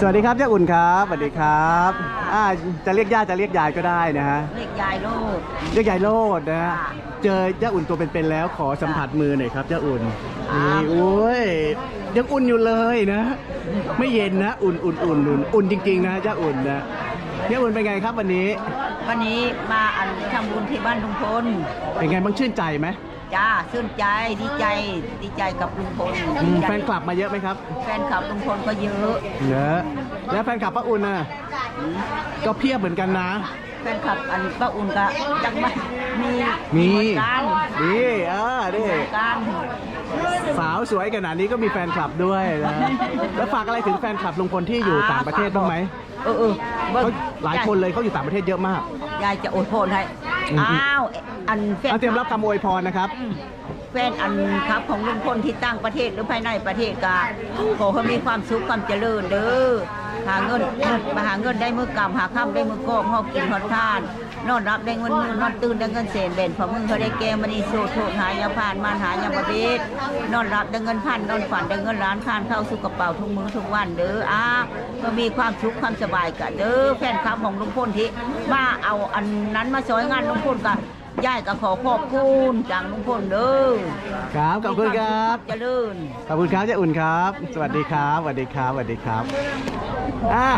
สวัสดีครับเจ้าอุ่นครับสวัสดีครับอ่าจะเรียกย่าจะเรียกยายก็ได้นะฮะเรียกยายลูกเรียกยายโลดนะฮะค่ะเจอเจ้าอุ่นตัวเป็นๆแล้วขอสัมผัสมือหน่อยครับเจ้าอุ่นอ้านี่วโอ้ยยังอุ่นอยู่เลยนะ ไม่เย็นนะอุ่นอุ่นอุ่นอุ่นอุ่นจริงๆนะเจ้าอุ่นนะเจ้าอุ่นเป็นไงครับวันนี้ วันนี้มาอันทำบุญที่บ้านลุงพลเป็นไงบ้างชื่นใจไหม จ้าชื่นใจดีใจดีใจกับลุงพลอืมดีใจแฟนคลับมาเยอะไหมครับแฟนคลับลุงพลก็เยอะเนอะแล้วแฟนคลับป้าอุ่นน่ะก็เพียบเหมือนกันนะ แฟนคลับอันป้าอุ่นก็จังไม่มีมี เหอนกันนี่เออนี่เหมือนกันสาวสวยขนาดนี้ก็มีแฟนคลับด้วยนะแล้วฝากอะไรถึงแฟนคลับลุงพลที่อยู่ต่างประเทศบ้างไหมเออเออเบิ่งเขาหลายคนเลยเขาอยู่ต่างประเทศเยอะมาก ยายจะอวยพรให้ อืม อ้าว อันแฟนเอาเตรียมรับคำอวยพรนะครับอืมแฟนอันครับของลุงพลที่ต่างประเทศหรือภายในประเทศก็ขอให้มีความสุขความเจริญเด้อหาเงินเงินมาหาเงินได้มือกำหาค่ำได้มือกองหอบกินหอดทาน นอนรับได้เงินมือนอนตื่นได้เงินเศษเบนพอมึงเขาได้แก้มณีโซโทษหายาผ่านมานหายาประเวทนอนรับได้เงินพันนอนฝันได้เงินล้านคานเข้าสู่กระเป๋าทุกมื้อทุกวันเด้ออ้าก็มีความสุขความสบายกันเด้อแฟนคลับของลุงพลที่มาเอาอันนั้นมาซอยงานลุงพลกัน ย่ายก็ขอขอบคุณจากลุงพลเด้อครับขอบคุณครับเจริญ ขอบคุณครับเจ้าอุ่นครับ สวัสดีครับสวัสดีครับสวัสดีครับอ่า